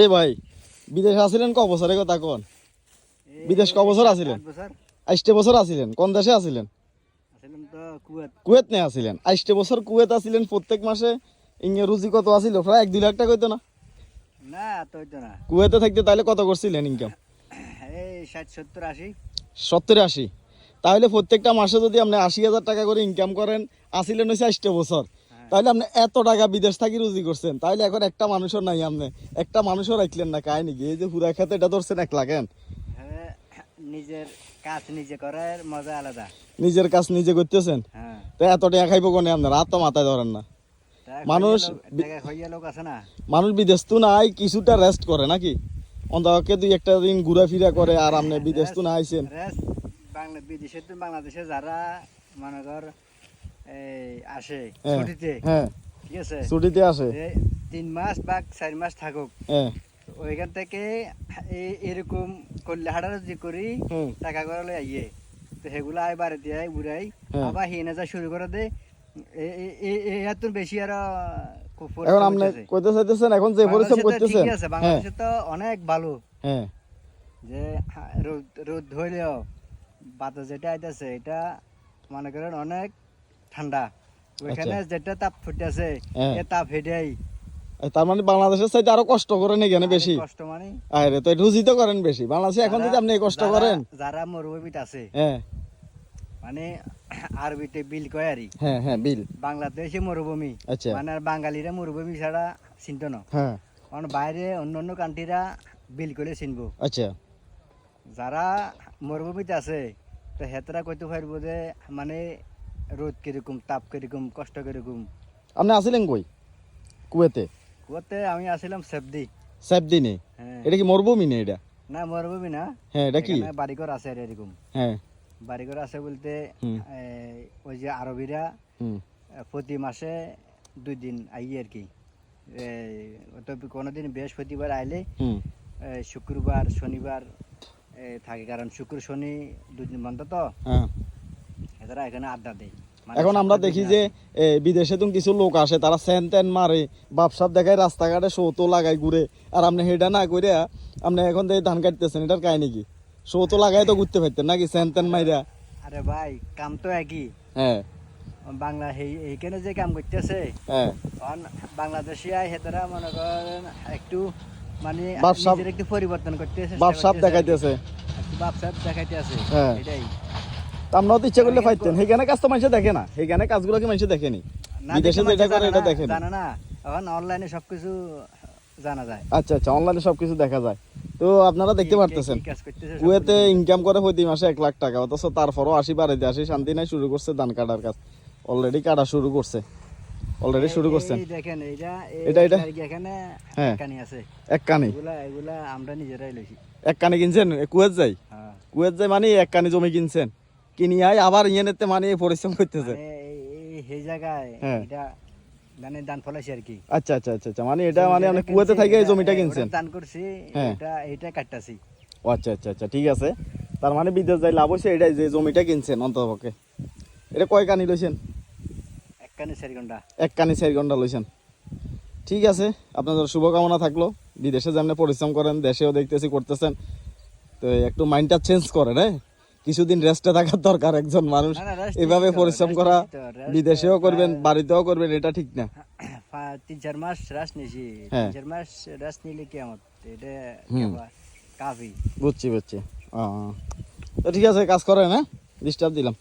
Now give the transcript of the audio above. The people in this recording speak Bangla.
এই ভাই বিদেশে আছিলেন ক বছরের কথা কোন? বিদেশ ক বছর আছিলেন? বছর। আইসটে বছর আছিলেন? কোন দেশে আছিলেন? কুয়েত। নে আছিলেন। আইসটে বছর কুয়েত আছিলেন প্রত্যেক মাসে। ইংয়ে রুজি কত আছিল? প্রায় এক দুই লাখ টাকা হইতো না? না তো হইতো না। কুয়েতে থাকতে তাহলে কত করছিলেন ইনকাম এই ষাট সত্তর আশি। সত্তর আশি। তাহলে প্রত্যেকটা মাসে যদি আপনি আশি হাজার টাকা করে ইনকাম করেন আসিলেন হয়েছে আইসটে বছর। তাহলে আপনি এত টাকা বিদেশ থাকি রুজি করছেন তাহলে এখন একটা মানুষও নাই আপনি। একটা মানুষও রাখলেন না কাহিনি কি? এই যে পুরা খাতে এটা ধরছেন এক লাখেন হ্যাঁ, নিজের কাজ নিজে করার মজা আলাদা। নিজের কাজ নিজে করতেছেন? হ্যাঁ। তো এত টাকা খাইব কোনে আপনার হাত তো মাথায় ধরেন না। মানুষ মানুষ বিদেশ তো নাই কিছুটা রেস্ট করে নাকি? অন্তকে দুই একটা দিন ঘুরাফিরা করে আর আপনি বিদেশ তো না আইছেন বিদেশে বাংলাদেশে যারা মনে কর আসে। হ্যাঁ, ছুটিতে। হ্যাঁ। ঠিক আছে? ছুটিতে আসে। তিন মাস বা চার মাস থাকুক। হ্যাঁ। ওইখান থেকে এরকম করলে হাঁটার করি। টাকা করে আইয়ে। তো সেগুলো আই বুড়াই হ্যাঁ। আবার হিনে যা শুরু করে দে। এত বেশি আর এখন আপনি কইতে চাইতেছেন এখন যে পরিশ্রম করতেছেন ঠিকই আছে, বাংলাদেশে তো অনেক ভালো হ্যাঁ। যে রোদ রোদ ধরলেও বাতাস যেটা আইতেছে এটা মনে করেন অনেক ঠান্ডা। ওইখানে যেটা তাপ ফুটেছে আচ্ছা। হ্যাঁ। এ তাপ হেঁটেই তার মানে বাংলাদেশের চাইতে আরও কষ্ট করেন এখানে বেশি? কষ্ট মানে? আরে তো রুজি তো করেন বেশি। বাংলাদেশে এখন যদি আপনি কষ্ট করেন। যারা মরুভূমিতে আছে হ্যাঁ। মানে আরবিতে বিল কয় আরই? হ্যাঁ হ্যাঁ বিল। বাংলাদেশে মরুভূমি। আচ্ছা। মানে আর বাঙালিরা মরুভূমি ছাড়া চিনত না। হ্যাঁ। কারণ বাইরে অন্য অন্য কান্ট্রিরা বিল করে চিনবো। আচ্ছা। যারা মরুভূমিতে আছে তো হেতরা কইতে পারব যে মানে রোদ কীরকম তাপ কীরকম কষ্ট কীরকম? আপনি আসিলেন কই? কুয়েতে? ওতে আমি আসছিলাম সেবদি। সাহেব দিনে হ্যাঁ। এটা কি মরুভূমি না এটা? না মরুভূমি না। হ্যাঁ এটা কি? বাড়িঘর আছে এরকম। হ্যাঁ। বাড়িঘর আছে বলতে ওই যে আরবিরা প্রতি মাসে দুই দিন আই আর কি। তো কোনোদিন বৃহস্পতিবার আইলে শুক্রবার শনিবার থাকে। কারণ শুক্র শনি দুদিন বন্ধ তো। হ্যাঁ। এরা এখানে আড্ডা দেয়। মানে এখন আমরা দেখি যে বিদেশে তো কিছু লোক আসে তারা স্যান ত্যান মারে বাপসাপ দেখায় রাস্তাঘাটে শোতো লাগায় ঘুরে। আর আপনি হেটা না করে আপনি এখন ধান কাটতেছেন এটার কাহিনী কি? শোতো লাগায় তো ঘুরতে পারতেন নাকি স্যান ত্যান মাইরা? আরে ভাই কাম তো একই। হ্যাঁ। বাংলা এই- এইখানে যে কাম করতেছে হ্যাঁ। বাংলাদেশি আই হেতারা মনে করেন একটু মানে বাপসাপ- একটু পরিবর্তন করতে চেষ্টা বাপসাপ করতেছে। দেখাইতেছে। বাপসাপ দেখাইতে আছে হ্যাঁ। এটাই। আমরাও তো ইচ্ছা করলে পাইতেন সেইখানে কাজ তো মানুষে দেখে না। সেইখানে কাজগুলো কি মানুষে দেখেনি? বিদেশে যেটা করে এটা না, এখন অনলাইনে সবকিছু জানা যায়। আচ্ছা আচ্ছা অনলাইনে সবকিছু দেখা যায়। তো আপনারা দেখতে পারতেছেন। কুয়েতে ইনকাম করে প্রতি মাসে এক লাখ টাকা অথচ তারপরও আশি বাড়িতে আসি শান্তি নাই শুরু করছে ধান কাটার কাজ। অলরেডি কাটা শুরু করছে। অলরেডি শুরু করছেন। দেখেন এইটা এটা, এটা? এখানে হ্যাঁ। কানি আছে। এক কানি এগুলা এগুলা আমরা নিজেরাই লইছি। এক কানি কিনছেন কুয়েত যাই? হ্যাঁ। কুয়েত যাই মানে এক কানি জমি কিনছেন? কিনি আই আবার ইয়েনেতে মানে এই পরিশ্রম করতেছে। মানে এই- জায়গায় হ্যাঁ। এটা মানে দান ফলাইছি আর কি। আচ্ছা আচ্ছা আচ্ছা আচ্ছা। মানে এটা মানে আপনি জমিটা কুয়েতে কিনছি, থেকে এই জমিটা কিনছেন। দান করছি হ্যাঁ। এটা এটা কাটতাছি। ও আচ্ছা আচ্ছা আচ্ছা ঠিক আছে। তার মানে বিদেশ যাই লাভ হয়েছে এটাই যে জমিটা কিনছেন অন্তপক্ষে এটা কয় কানি লইছেন? একখানে চারি ঘণ্টা। এক কানি চার ঘণ্টা লইছেন। ঠিক আছে আপনাদের শুভকামনা থাকল। বিদেশে যেমন পরিশ্রম করেন দেশেও দেখতেছি করতেছেন। তো একটু মাইন্ডটা চেঞ্জ করেন হ্যাঁ? কিছুদিন রেস্টে থাকার দরকার একজন মানুষ। এভাবে পরিশ্রম করা বিদেশেও করবেন বাড়িতেও করবেন এটা ঠিক না। তিন চার মাস রেস্ট নিয়েছি হ্যাঁ। তিন চার মাস রেস্ট নিলে কি আমার এটা কাফি। বুঝছি বুঝছি। তো ঠিক আছে কাজ করেন হ্যাঁ? ডিস্টার্ব দিলাম।